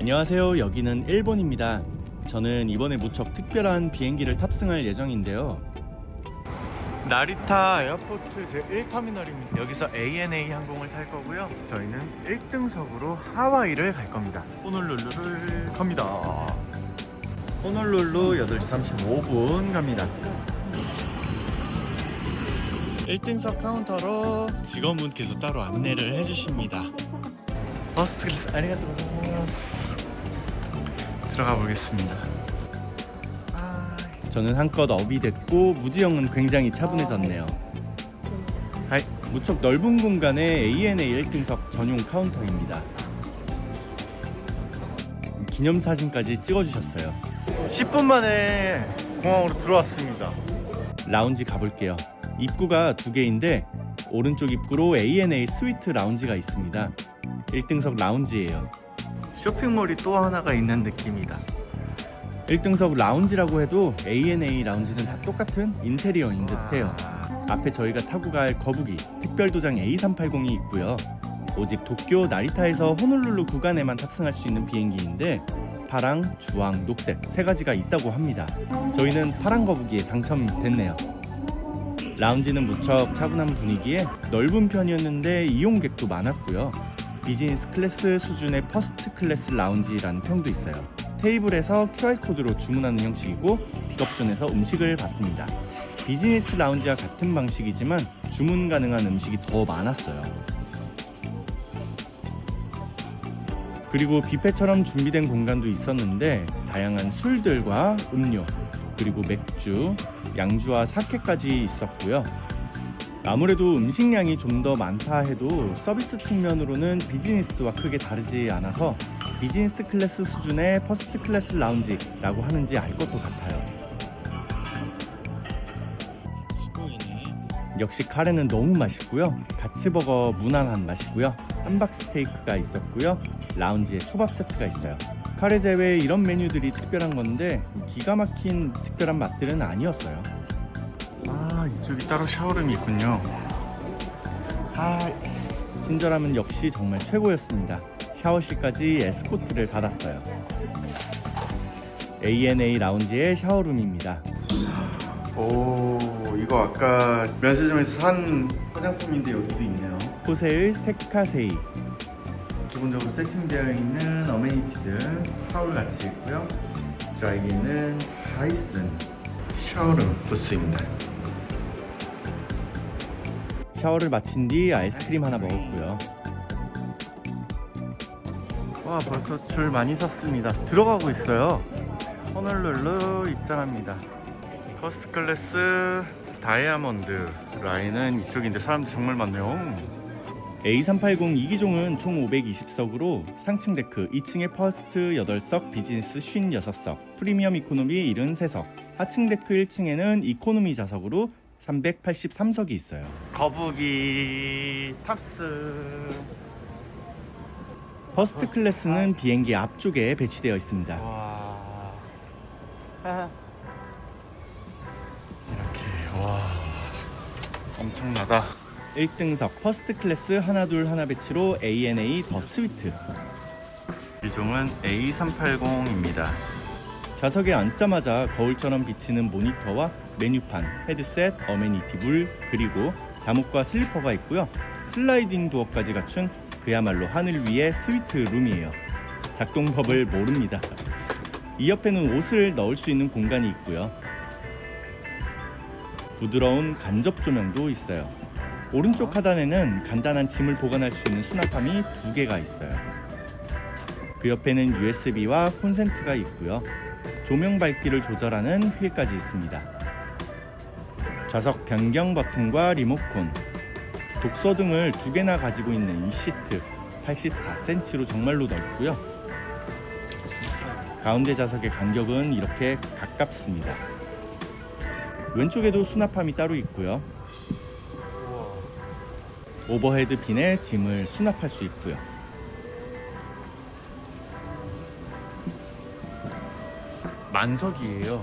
안녕하세요. 여기는 일본입니다. 저는 이번에 무척 특별한 비행기를 탑승할 예정인데요. 나리타 에어포트 제1터미널입니다. 여기서 ANA 항공을 탈 거고요. 저희는 1등석으로 하와이를 갈 겁니다. 호놀룰루를 갑니다. 호놀룰루 8시 35분 갑니다. 1등석 카운터로 직원분께서 따로 안내를 해주십니다. 퍼스트 클래스 아리가또 고자이마스 들어가 보겠습니다. 저는 한껏 업이 됐고 무지영은 굉장히 차분해졌네요. 하이, 무척 넓은 공간에 ANA 1등석 전용 카운터입니다. 기념사진까지 찍어주셨어요. 10분 만에 공항으로 들어왔습니다. 라운지 가볼게요. 입구가 두 개인데 오른쪽 입구로 ANA 스위트 라운지가 있습니다. 1등석 라운지예요. 쇼핑몰이 또 하나가 있는 느낌이다. 1등석 라운지라고 해도 ANA 라운지는 다 똑같은 인테리어인 듯해요. 앞에 저희가 타고 갈 거북이 특별도장 A380이 있고요. 오직 도쿄 나리타에서 호놀룰루 구간에만 탑승할 수 있는 비행기인데 파랑, 주황, 녹색 세 가지가 있다고 합니다. 저희는 파랑 거북이에 당첨됐네요. 라운지는 무척 차분한 분위기에 넓은 편이었는데 이용객도 많았고요. 비즈니스 클래스 수준의 퍼스트 클래스 라운지라는 평도 있어요. 테이블에서 QR코드로 주문하는 형식이고 픽업존에서 음식을 받습니다. 비즈니스 라운지와 같은 방식이지만 주문 가능한 음식이 더 많았어요. 그리고 뷔페처럼 준비된 공간도 있었는데 다양한 술들과 음료 그리고 맥주, 양주와 사케까지 있었고요. 아무래도 음식량이 좀 더 많다 해도 서비스 측면으로는 비즈니스와 크게 다르지 않아서 비즈니스 클래스 수준의 퍼스트 클래스 라운지라고 하는지 알 것도 같아요. 역시 카레는 너무 맛있고요. 가츠버거 무난한 맛이고요. 함박 스테이크가 있었고요. 라운지에 초밥 세트가 있어요. 카레 제외 이런 메뉴들이 특별한 건데 기가 막힌 특별한 맛들은 아니었어요. 아 이쪽이 따로 샤워룸이 있군요. 아 친절함은 역시 정말 최고였습니다. 샤워실까지 에스코트를 받았어요. ANA 라운지의 샤워룸입니다. 오 이거 아까 면세점에서 산 화장품인데 여기도 있네요. 호세의 세카세이 기본적으로 세팅되어 있는 어메니티들 타올 같이 있고요. 드라이기는 다이슨 샤워룸 부스입니다. 샤워를 마친 뒤 아이스크림 하나 먹었고요. 와 벌써 줄 많이 섰습니다. 들어가고 있어요. 호놀룰루 입장합니다. 퍼스트 클래스 다이아몬드 라인은 이쪽인데 사람들 정말 많네요. A380 2기종은 총 520석으로 상층 데크 2층에 퍼스트 8석, 비즈니스 56석, 프리미엄 이코노미 73석, 하층 데크 1층에는 이코노미 좌석으로 383석이 있어요. 거북이 탑스. 퍼스트 클래스는 비행기 앞쪽에 배치되어 있습니다. 와. 이렇게 와 엄청나다 1등석 퍼스트 클래스 하나 둘 하나 배치로 ANA 더 스위트 기종은 A380입니다 좌석에 앉자마자 거울처럼 비치는 모니터와 메뉴판, 헤드셋, 어메니티 물 그리고 잠옷과 슬리퍼가 있고요 슬라이딩 도어까지 갖춘 그야말로 하늘 위의 스위트 룸이에요 작동법을 모릅니다 이 옆에는 옷을 넣을 수 있는 공간이 있고요 부드러운 간접 조명도 있어요. 오른쪽 하단에는 간단한 짐을 보관할 수 있는 수납함이 두 개가 있어요. 그 옆에는 USB와 콘센트가 있고요. 조명 밝기를 조절하는 휠까지 있습니다. 좌석 변경 버튼과 리모컨, 독서 등을 두 개나 가지고 있는 이 시트 84cm로 정말로 넓고요. 가운데 좌석의 간격은 이렇게 가깝습니다. 왼쪽에도 수납함이 따로 있고요. 오버헤드 빈에 짐을 수납할 수 있고요. 만석이에요.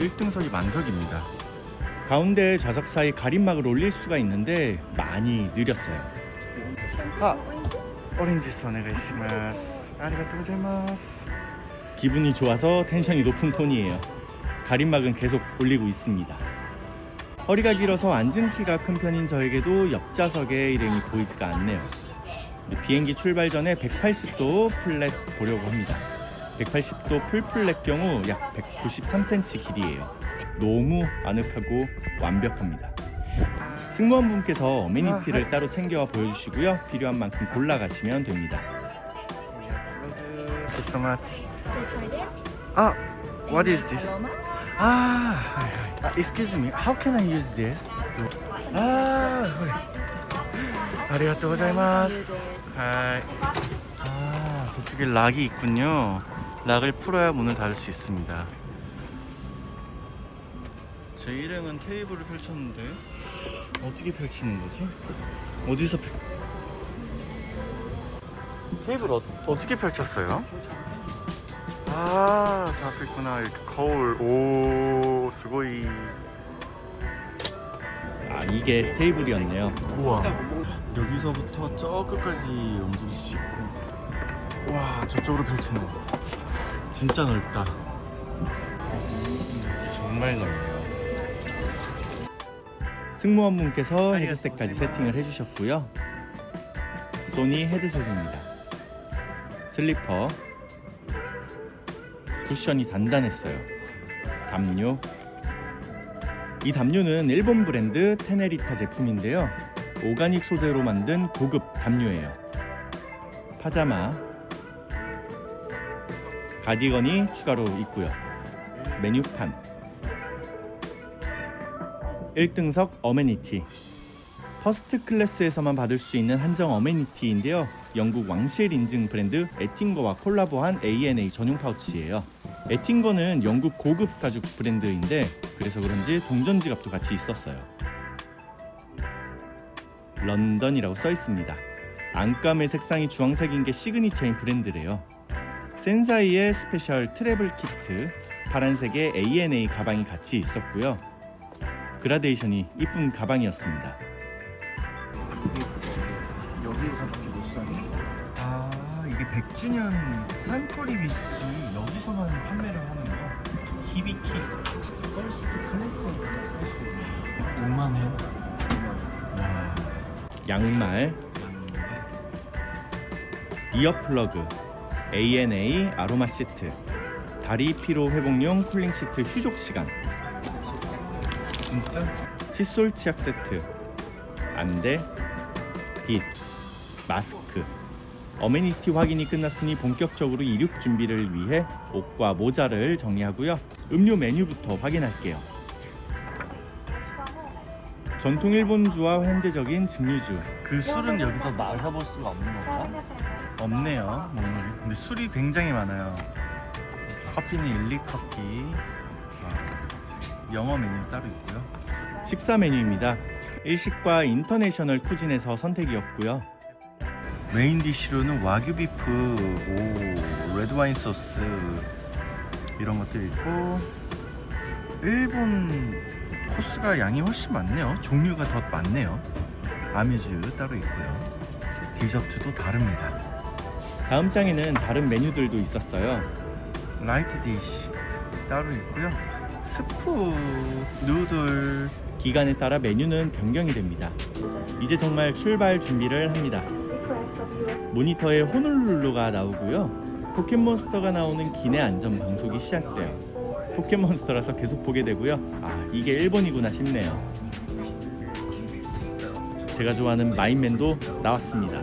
1등석이 만석입니다. 가운데 좌석 사이 가림막을 올릴 수가 있는데 많이 느렸어요. 아, 오렌지 선에가 있시마스. 아리가또 고자이마스. 기분이 좋아서 텐션이 높은 톤이에요. 가림막은 계속 올리고 있습니다. 허리가 길어서 앉은 키가 큰 편인 저에게도 옆좌석에 일행이 보이지가 않네요. 비행기 출발 전에 180도 플랫 보려고 합니다. 180도 풀플랫 경우 약 193cm 길이에요. 너무 아늑하고 완벽합니다. 승무원분께서 어메니티를 따로 챙겨와 보여주시고요. 필요한 만큼 골라 가시면 됩니다. Thank you so much. So try this. 아, what is this? Aroma. 아, 아, excuse me. How can I use this? 아, 그래. 아리가또 고자이마스. 하이. 아, 저쪽에 락이 있군요. 락을 풀어야 문을 닫을 수 있습니다. 제 일행은 테이블을 펼쳤는데 어떻게 펼치는 거지? 어디서 펼... 테이블 어, 어떻게 펼쳤어요? 아, 저 앞에 있구나. 이렇게 거울. 오, 스고이. 아, 이게 테이블이었네요. 우와. 여기서부터 저 끝까지 움직일 수 있고. 와, 저쪽으로 펼치는 거. 진짜 넓다. 정말 넓네요. 승무원분께서 헤드셋까지 세팅을 해주셨고요. 소니 헤드셋입니다. 슬리퍼, 쿠션이 단단했어요. 담요. 이 담요는 일본 브랜드 테네리타 제품인데요. 오가닉 소재로 만든 고급 담요예요. 파자마, 가디건이 추가로 있고요. 메뉴판, 1등석 어메니티. 퍼스트 클래스에서만 받을 수 있는 한정 어메니티인데요. 영국 왕실 인증 브랜드 에팅거와 콜라보한 ANA 전용 파우치예요. 에팅거는 영국 고급 가죽 브랜드인데 그래서 그런지 동전 지갑도 같이 있었어요. 런던이라고 써 있습니다. 안감의 색상이 주황색인 게 시그니처인 브랜드래요. 센사이의 스페셜 트래블 키트, 파란색의 ANA 가방이 같이 있었고요. 그라데이션이 이쁜 가방이었습니다. 여기에서밖에 못 사네. 아 이게 100주년 산토리 위스키 여기서만 판매를 하는 거. 히비키. 퍼스트 클래스에서 살수 있는 6만 원. 와. 양말, 이어플러그, ANA 아로마 시트, 다리 피로 회복용 쿨링 시트 휴족 시간. 진짜? 칫솔 치약 세트, 안대, 빛, 마스크. 어메니티 확인이 끝났으니 본격적으로 이륙 준비를 위해 옷과 모자를 정리하고요. 음료 메뉴부터 확인할게요. 전통 일본주와 현대적인 증류주. 그 술은 여기서 마셔볼 수가 없는 건가? 없네요. 먹는 게. 근데 술이 굉장히 많아요. 커피는 일리 커피. 아, 영어 메뉴 따로 있고요. 식사 메뉴입니다. 일식과 인터내셔널 쿠진에서 선택이었고요. 메인 디쉬로는 와규 비프, 오, 레드 와인 소스 이런 것들이 있고 일본 코스가 양이 훨씬 많네요. 종류가 더 많네요. 아뮤즈 따로 있고요. 디저트도 다릅니다. 다음 장에는 다른 메뉴들도 있었어요. 라이트 디쉬 따로 있고요. 스프, 누들 기간에 따라 메뉴는 변경이 됩니다. 이제 정말 출발 준비를 합니다. 모니터에 호놀룰루가 나오고요. 포켓몬스터가 나오는 기내 안전 방송이 시작돼요. 포켓몬스터라서 계속 보게 되고요. 아, 이게 일본이구나 싶네요. 제가 좋아하는 마인맨도 나왔습니다.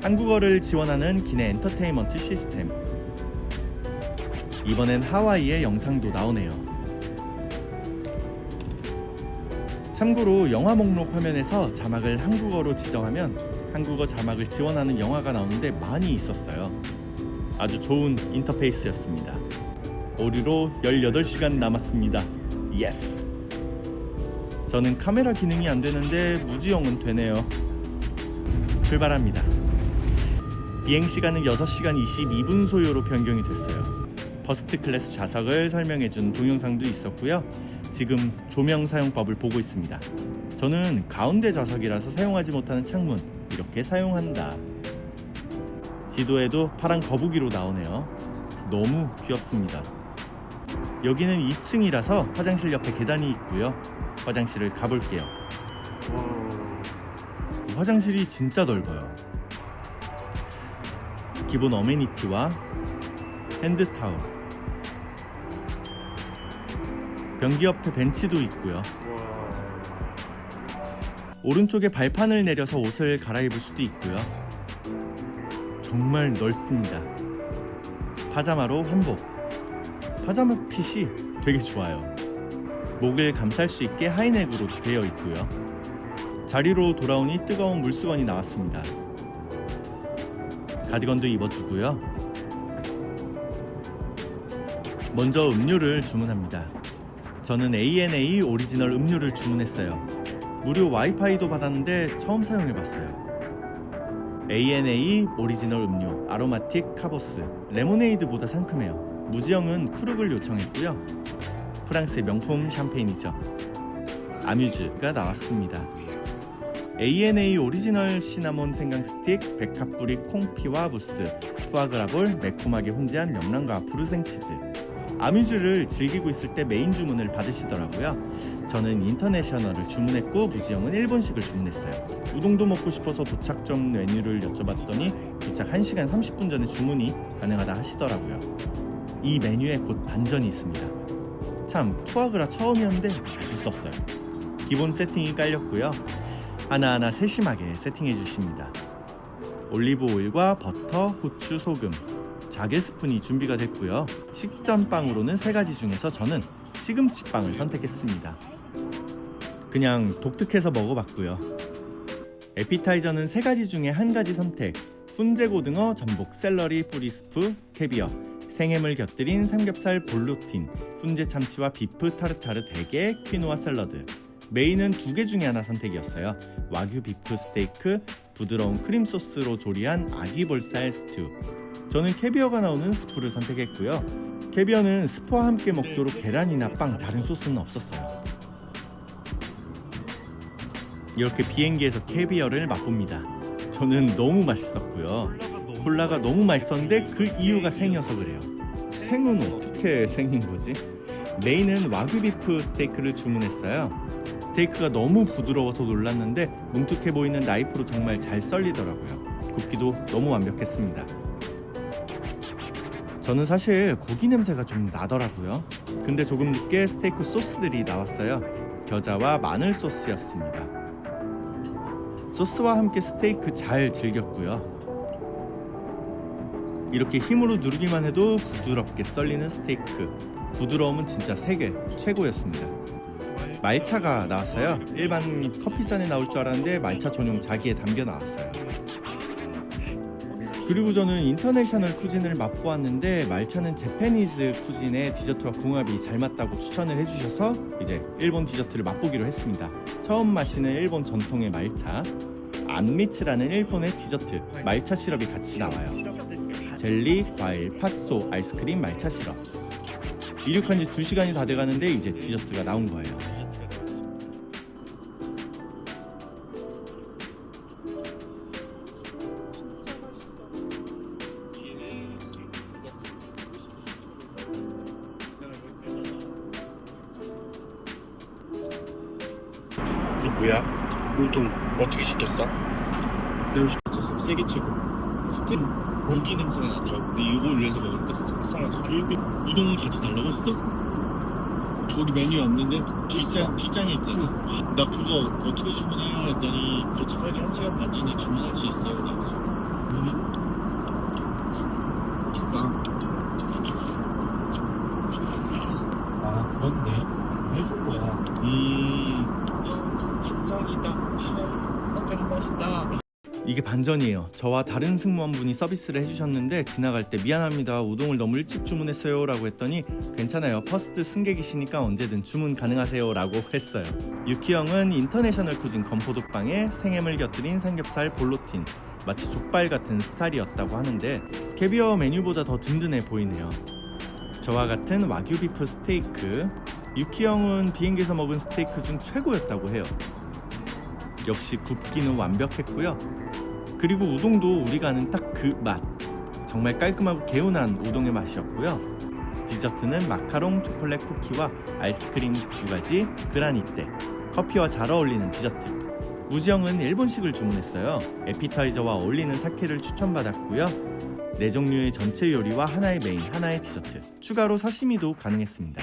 한국어를 지원하는 기내 엔터테인먼트 시스템. 이번엔 하와이의 영상도 나오네요. 참고로 영화 목록 화면에서 자막을 한국어로 지정하면 한국어 자막을 지원하는 영화가 나오는데 많이 있었어요. 아주 좋은 인터페이스였습니다. 오류로 18시간 남았습니다. 예스! 저는 카메라 기능이 안 되는데 무지영은 되네요. 출발합니다. 비행 시간은 6시간 22분 소요로 변경이 됐어요. 퍼스트 클래스 좌석을 설명해준 동영상도 있었고요. 지금 조명 사용법을 보고 있습니다. 저는 가운데 좌석이라서 사용하지 못하는 창문 이렇게 사용한다. 지도에도 파란 거북이로 나오네요. 너무 귀엽습니다. 여기는 2층이라서 화장실 옆에 계단이 있고요. 화장실을 가볼게요. 화장실이 진짜 넓어요. 기본 어메니티와 핸드타운, 변기 옆에 벤치도 있고요. 오른쪽에 발판을 내려서 옷을 갈아입을 수도 있고요. 정말 넓습니다. 파자마로 환복. 파자마 핏이 되게 좋아요. 목을 감쌀 수 있게 하이넥으로 되어 있고요. 자리로 돌아오니 뜨거운 물수건이 나왔습니다. 가디건도 입어주고요. 먼저 음료를 주문합니다. 저는 ANA 오리지널 음료를 주문했어요. 무료 와이파이도 받았는데 처음 사용해봤어요. ANA 오리지널 음료 아로마틱 카보스 레모네이드보다 상큼해요. 무지영은 쿠르를 요청했고요. 프랑스의 명품 샴페인이죠. 아뮤즈가 나왔습니다. ANA 오리지널 시나몬 생강 스틱, 백합뿌리 콩피와 무스, 푸아그라볼 매콤하게 혼재한 명란과 부르생 치즈. 아뮤즈를 즐기고 있을 때 메인 주문을 받으시더라고요. 저는 인터내셔널을 주문했고 무지영은 일본식을 주문했어요. 우동도 먹고 싶어서 도착 전 메뉴를 여쭤봤더니 도착 1시간 30분 전에 주문이 가능하다 하시더라고요. 이 메뉴에 곧 반전이 있습니다. 참 푸아그라 처음이었는데 맛있었어요. 기본 세팅이 깔렸고요. 하나하나 세심하게 세팅해 주십니다. 올리브 오일과 버터, 후추, 소금, 자개 스푼이 준비가 됐고요. 식전 빵으로는 세 가지 중에서 저는 시금치 빵을 선택했습니다. 그냥 독특해서 먹어봤고요. 에피타이저는 세 가지 중에 한 가지 선택. 훈제 고등어, 전복, 샐러리, 뿌리 스프, 캐비어, 생햄을 곁들인 삼겹살 볼루틴, 훈제 참치와 비프 타르타르 대게, 퀴노아 샐러드. 메인은 두 개 중에 하나 선택이었어요. 와규 비프 스테이크, 부드러운 크림 소스로 조리한 아기볼살 스튜. 저는 캐비어가 나오는 스프를 선택했고요. 캐비어는 스프와 함께 먹도록 계란이나 빵 다른 소스는 없었어요. 이렇게 비행기에서 캐비어를 맛봅니다. 저는 너무 맛있었고요. 콜라가 너무 맛있었는데 그 이유가 생이어서 그래요. 생은 어떻게 생긴 거지? 메인은 와규 비프 스테이크를 주문했어요. 스테이크가 너무 부드러워서 놀랐는데 뭉툭해 보이는 나이프로 정말 잘 썰리더라고요. 굽기도 너무 완벽했습니다. 저는 사실 고기 냄새가 좀 나더라고요. 근데 조금 늦게 스테이크 소스들이 나왔어요. 겨자와 마늘 소스였습니다. 소스와 함께 스테이크 잘 즐겼고요. 이렇게 힘으로 누르기만 해도 부드럽게 썰리는 스테이크. 부드러움은 진짜 세계 최고였습니다. 말차가 나왔어요. 일반 커피잔에 나올 줄 알았는데 말차 전용 자기에 담겨 나왔어요. 그리고 저는 인터내셔널 쿠진을 맛보았는데 말차는 제페니즈 쿠진의 디저트와 궁합이 잘 맞다고 추천을 해주셔서 이제 일본 디저트를 맛보기로 했습니다. 처음 마시는 일본 전통의 말차 안미츠라는 일본의 디저트 말차 시럽이 같이 나와요. 젤리, 과일, 팥소, 아이스크림, 말차 시럽. 이륙한 지 2시간이 다 돼가는데 이제 디저트가 나온 거예요. 시켰어? 내가 시켰어 세개 최고 스팀 고기 냄새가 나더라고. 근데 이거 위해서 먹으니까 싹 사라져. 우동은 같이 달라고 했어? 거기 메뉴 없는데 뒷장, 뒷장에 있잖아. 나 그거 어떻게 주문해요? 했더니 도착하기 1시간 반 전에 주문할 수 있어요. 그래서 맛있다 아 그렇네 해준 거야 음, 진상이다. 아, 맛있다. 이게 반전이에요. 저와 다른 승무원분이 서비스를 해주셨는데 지나갈 때 미안합니다. 우동을 너무 일찍 주문했어요 라고 했더니 괜찮아요. 퍼스트 승객이시니까 언제든 주문 가능하세요 라고 했어요. 유키 형은 인터내셔널 쿠진 건포도빵에 생햄을 곁들인 삼겹살 볼로틴 마치 족발 같은 스타일이었다고 하는데 캐비어 메뉴보다 더 든든해 보이네요. 저와 같은 와규 비프 스테이크 유키 형은 비행기에서 먹은 스테이크 중 최고였다고 해요. 역시 굽기는 완벽했고요. 그리고 우동도 우리가 아는 딱 그 맛. 정말 깔끔하고 개운한 우동의 맛이었고요. 디저트는 마카롱, 초콜릿 쿠키와 아이스크림 두 가지, 그라니테, 커피와 잘 어울리는 디저트. 무지영은 일본식을 주문했어요. 에피타이저와 어울리는 사케를 추천받았고요. 네 종류의 전체 요리와 하나의 메인, 하나의 디저트. 추가로 사시미도 가능했습니다.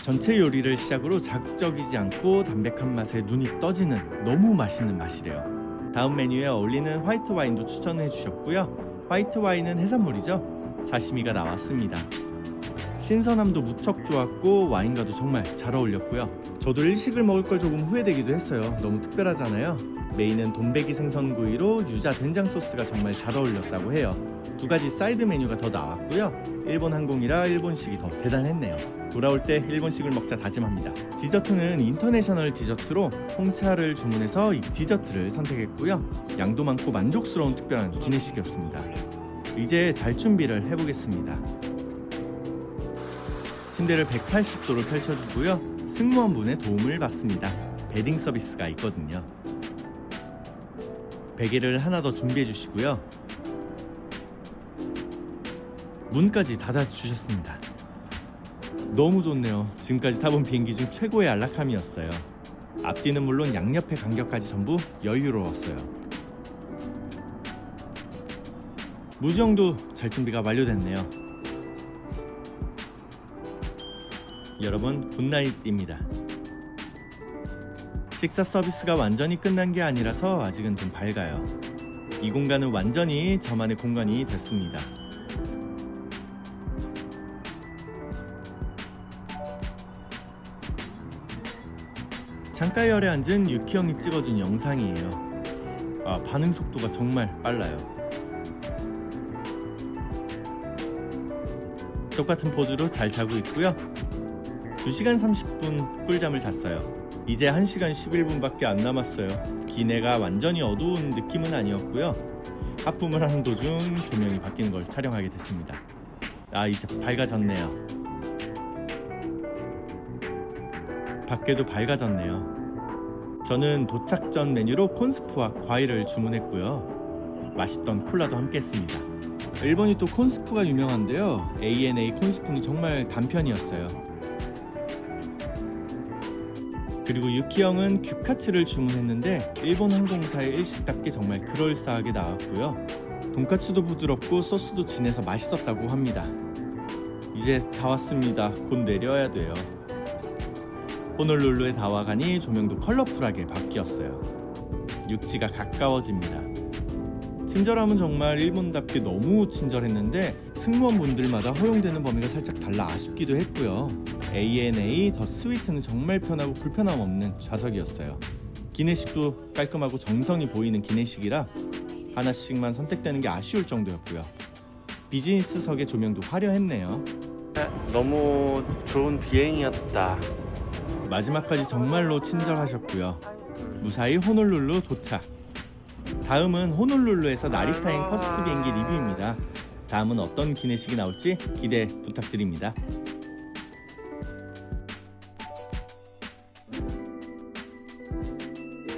전체 요리를 시작으로 자극적이지 않고 담백한 맛에 눈이 떠지는 너무 맛있는 맛이래요. 다음 메뉴에 어울리는 화이트 와인도 추천해 주셨고요. 화이트 와인은 해산물이죠. 사시미가 나왔습니다. 신선함도 무척 좋았고 와인과도 정말 잘 어울렸고요. 저도 일식을 먹을 걸 조금 후회되기도 했어요. 너무 특별하잖아요. 메인은 돈베기 생선구이로 유자 된장 소스가 정말 잘 어울렸다고 해요. 두 가지 사이드 메뉴가 더 나왔고요. 일본 항공이라 일본식이 더 대단했네요. 돌아올 때 일본식을 먹자 다짐합니다. 디저트는 인터내셔널 디저트로 홍차를 주문해서 이 디저트를 선택했고요. 양도 많고 만족스러운 특별한 기내식이었습니다. 이제 잘 준비를 해보겠습니다. 침대를 180도로 펼쳐주고요. 승무원분의 도움을 받습니다. 베딩 서비스가 있거든요. 베개를 하나 더 준비해 주시고요. 문까지 닫아 주셨습니다. 너무 좋네요. 지금까지 타본 비행기 중 최고의 안락함이었어요. 앞뒤는 물론 양옆의 간격까지 전부 여유로웠어요. 무정도 잘 준비가 완료됐네요. 여러분 굿나잇입니다. 식사 서비스가 완전히 끝난 게 아니라서 아직은 좀 밝아요. 이 공간은 완전히 저만의 공간이 됐습니다. 창가열에 앉은 유키 형이 찍어준 영상이에요. 아, 반응 속도가 정말 빨라요. 똑같은 포즈로 잘 자고 있고요. 2시간 30분 꿀잠을 잤어요. 이제 1시간 11분밖에 안 남았어요. 기내가 완전히 어두운 느낌은 아니었고요. 하품을 하는 도중 조명이 바뀌는 걸 촬영하게 됐습니다. 아, 이제 밝아졌네요. 밖에도 밝아졌네요. 저는 도착 전 메뉴로 콘스프와 과일을 주문했고요. 맛있던 콜라도 함께 했습니다. 일본이 또 콘스프가 유명한데요. ANA 콘스프는 정말 단편이었어요. 그리고 유키 형은 규카츠를 주문했는데 일본 항공사의 일식답게 정말 그럴싸하게 나왔고요. 돈까츠도 부드럽고 소스도 진해서 맛있었다고 합니다. 이제 다 왔습니다. 곧 내려야 돼요. 호놀룰루에 다 와가니 조명도 컬러풀하게 바뀌었어요. 육지가 가까워집니다. 친절함은 정말 일본답게 너무 친절했는데 승무원분들마다 허용되는 범위가 살짝 달라 아쉽기도 했고요. ANA 더 스위트는 정말 편하고 불편함 없는 좌석이었어요. 기내식도 깔끔하고 정성이 보이는 기내식이라 하나씩만 선택되는 게 아쉬울 정도였고요. 비즈니스석의 조명도 화려했네요. 너무 좋은 비행이었다. 마지막까지 정말로 친절하셨고요. 무사히 호놀룰루 도착. 다음은 호놀룰루에서 나리타행 퍼스트 비행기 리뷰입니다. 다음은 어떤 기내식이 나올지 기대 부탁드립니다.